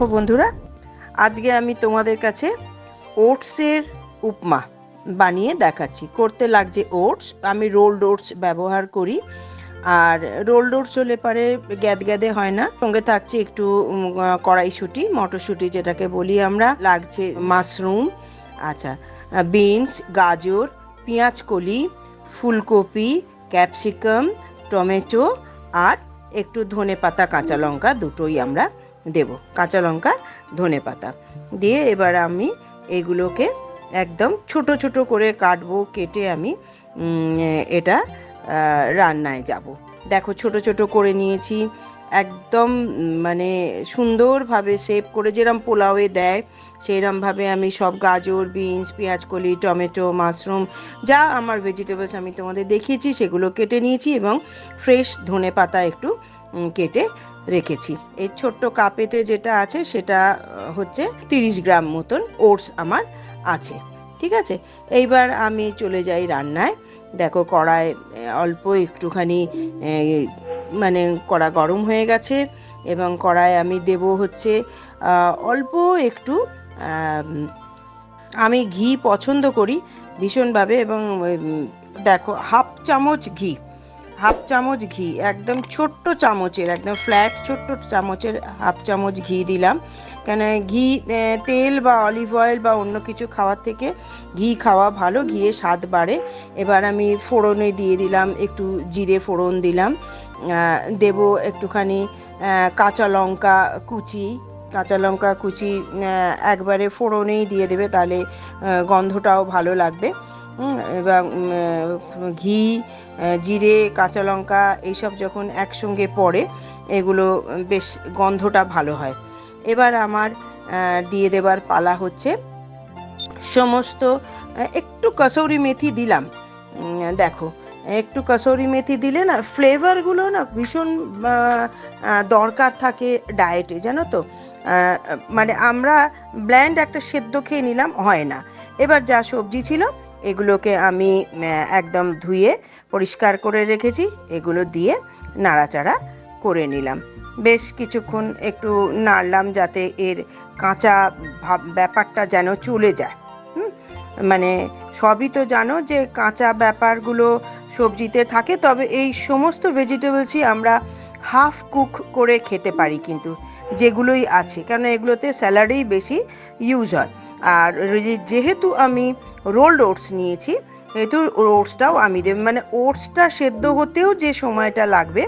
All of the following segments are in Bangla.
দেখো বন্ধুরা, আজকে আমি তোমাদের কাছে ওটসের উপমা বানিয়ে দেখাচ্ছি। করতে লাগছে ওটস, আমি রোলড ওটস ব্যবহার করি। আর রোলড ওটস হলে পারে গ্যাদ গ্যাদে হয় না, সঙ্গে থাকছে একটু কড়াইশুঁটি, মটরশুঁটি যেটাকে বলি আমরা, লাগছে মাশরুম আচ্ছা বিনস, গাজর পেঁয়াজ কলি ফুলকপি, ক্যাপসিকাম, টমেটো, আর একটু ধনে পাতা কাঁচা লঙ্কা দুটোই আমরা দেব, কাঁচা লঙ্কা, ধনে পাতা। দিয়ে এবার আমি এগুলোকে একদম ছোট ছোট করে কাটবো, কেটে আমি এটা রান্নায় যাব। দেখো ছোট ছোট করে নিয়েছি, একদম মানে সুন্দরভাবে শেপ করে যেরম পোলাওয়ে দেয়, সেইরমভাবে আমি সব গাজর, বিনস, পেঁয়াজকলি, টমেটো, মাশরুম, যা আমার ভেজিটেবলস আমি তোমাদের দেখিয়েছি, সেগুলো কেটে নিয়েছি এবং ফ্রেশ ধনে পাতা একটু কেটে রেখেছি। এই ছোট্ট কাপেতে যেটা আছে, সেটা হচ্ছে তিরিশ গ্রাম মতন ওটস আমার আছে। ঠিক আছে? এইবার আমি চলে যাই রান্নায়। দেখো কড়ায় অল্প একটুখানি মানে কড়া গরম হয়ে গেছে এবং কড়ায় আমি দেব হচ্ছে অল্প একটু আমি ঘি পছন্দ করি ভীষণভাবে এবং দেখো, হাফ চামচ ঘি। হাফ চামচ ঘি, একদম ছোট্ট চামচের, একদম ফ্ল্যাট ছোট্ট চামচের হাফ চামচ ঘি দিলাম। কেন ঘি তেল বা অলিভ অয়েল বা অন্য কিছু খাওয়ার থেকে ঘি খাওয়া ভালো, ঘিয়ে স্বাদ বাড়ে। এবার আমি ফোড়নে দিয়ে দিলাম, একটু জিরে ফোড়ন দিলাম। দেব একটুখানি কাঁচা লঙ্কা কুচি, কাঁচা লঙ্কা কুচি একবারে ফোড়নেই দিয়ে দেবে, তাহলে গন্ধটাও ভালো লাগবে। এবং ঘি জিরে, কাঁচা লঙ্কা এইসব যখন একসঙ্গে পড়ে, এগুলো বেশ গন্ধটা ভালো হয়। এবার আমার দিয়ে দেবার পালা হচ্ছে, সমস্ত একটু কসৌরি মেথি দিলাম। দেখো, একটু কসৌরি মেথি দিলে না, ফ্লেভারগুলো না ভীষণ দরকার থাকে ডায়েটে, জানো তো? মানে আমরা ব্ল্যান্ড একটা সেদ্ধ খেয়ে নিলাম, হয় না। এবার যা সবজি ছিল এগুলোকে আমি একদম ধুয়ে পরিষ্কার করে রেখেছি। এগুলো দিয়ে নাড়াচাড়া করে নিলাম। বেশ কিছুক্ষণ একটু নাড়লাম যাতে এর কাঁচা ভাব, ব্যাপারটা যেন চলে যায়? মানে সবই তো জানো যে কাঁচা ব্যাপারগুলো সবজিতে থাকে, তবে এই সমস্ত ভেজিটেবলসই আমরা হাফ কুক করে খেতে পারি কিন্তু। যেগুলোই আছে কারণ এগুলোতে স্যালাডেই বেশি ইউজ হয়। আর যেহেতু আমি রোল্ড ওটস নিয়েছি যেহেতু ওটসটাও আমি দেব মানে ওটসটা সেদ্ধ হতেও যে সময়টা লাগবে,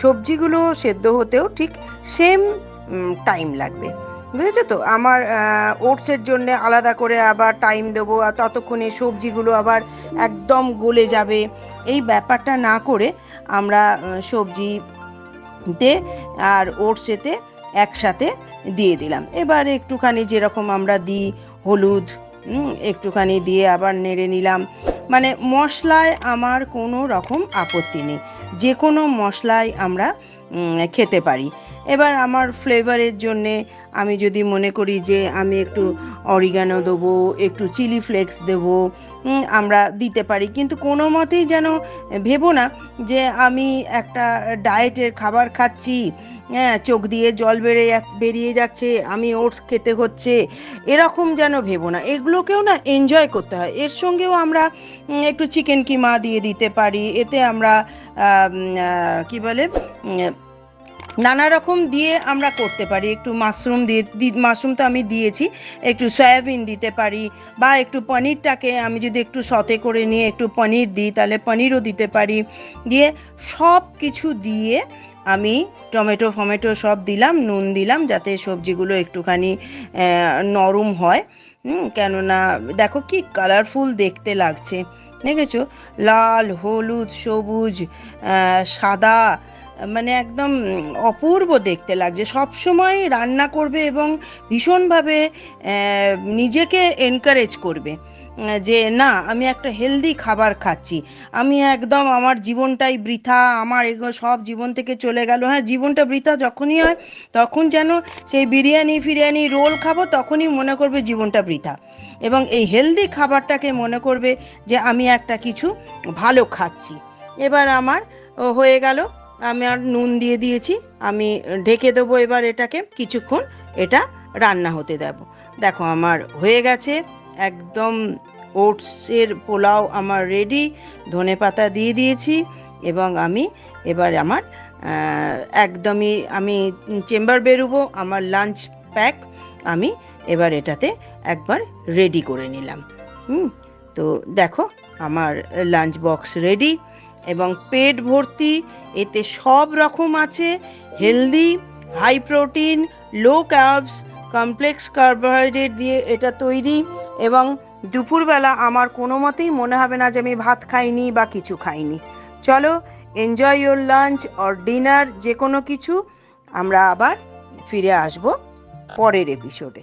সবজিগুলো সেদ্ধ হতেও ঠিক সেম টাইম লাগবে। বুঝেছ তো? আমার ওটসের জন্য আলাদা করে আবার টাইম দেবো, আর ততক্ষণে সবজিগুলো আবার একদম গলে যাবে। এই ব্যাপারটা না করে আমরা সবজিতে আর ওটসেতে একসাথে দিয়ে দিলাম। এবার একটুখানি যেরকম আমরা দিই হলুদ একটুখানি দিয়ে আবার নেড়ে নিলাম। মানে মশলায় আমার কোনো রকম আপত্তি নেই। যে কোনো মশলাই আমরা খেতে পারি। এবার আমার ফ্লেভারের জন্যে আমি যদি মনে করি যে আমি একটু অরিগানো দেবো, একটু চিলি ফ্লেক্স দেবো আমরা দিতে পারি। কিন্তু কোনো মতেই যেন ভেবো না যে আমি একটা ডায়েটের খাবার খাচ্ছি হ্যাঁ চোখ দিয়ে জল বেড়ে বেরিয়ে যাচ্ছে, আমি ওটস খেতে হচ্ছে, এরকম যেন ভেবো না। এগুলোকেও না এনজয় করতে হয়। এর সঙ্গেও আমরা একটু চিকেন কিমা দিয়ে দিতে পারি। এতে আমরা কি বলে নানা রকম দিয়ে আমরা করতে পারি। একটু মাশরুম দিয়ে মাশরুম তো আমি দিয়েছি। একটু সয়াবিন দিতে পারি বা একটু পনিরটাকে আমি যদি একটু সতে করে নিয়ে একটু পনির দিই, তাহলে পনিরও দিতে পারি। দিয়ে সব কিছু দিয়ে আমি টমেটো, ফমেটো সব দিলাম, নুন দিলাম যাতে সবজিগুলো একটুখানি নরম হয়। কেননা দেখো কি কালারফুল দেখতে লাগছে। দেখেছ? লাল, হলুদ, সবুজ সাদা মানে একদম অপূর্ব দেখতে লাগছে। সব সময় রান্না করবে এবং ভীষণভাবে নিজেকে এনকারেজ করবে। যে, না, আমি একটা হেলদি খাবার খাচ্ছি। আমি একদম আমার জীবনটাই বৃথা, আমার এগুলো সব জীবন থেকে চলে গেল। হ্যাঁ জীবনটা বৃথা যখনই হয়, তখন যেন সেই বিরিয়ানি ফিরিয়ানি রোল খাব, তখনই মনে করবে জীবনটা বৃথা। এবং এই হেলদি খাবারটাকে মনে করবে যে, আমি একটা কিছু ভালো খাচ্ছি। এবার আমার হয়ে গেল, আমি আর নুন দিয়ে দিয়েছি, আমি ঢেকে দেবো এবার এটাকে, কিছুক্ষণ এটা রান্না হতে দেব। দেখো, আমার হয়ে গেছে। একদম ওটসের পোলাও আমার রেডি ধনে পাতা দিয়ে দিয়েছি এবং আমি এবার আমার একদমই আমি চেম্বার বেরোবো, আমার লাঞ্চ প্যাক আমি এবার এটাতে একবার রেডি করে নিলাম। হুম, তো দেখো আমার লাঞ্চ বক্স রেডি এবং পেট ভর্তি, এতে সব রকম আছে healthy high protein low carbs complex carbohydrate দিয়ে এটা তৈরি এবং দুপুরবেলা আমার কোনো মতেই মনে হবে না যে আমি ভাত খাইনি বা কিছু খাইনি। চলো enjoy your lunch or dinner যে কোনো কিছু। আমরা আবার ফিরে আসব পরের এপিসোডে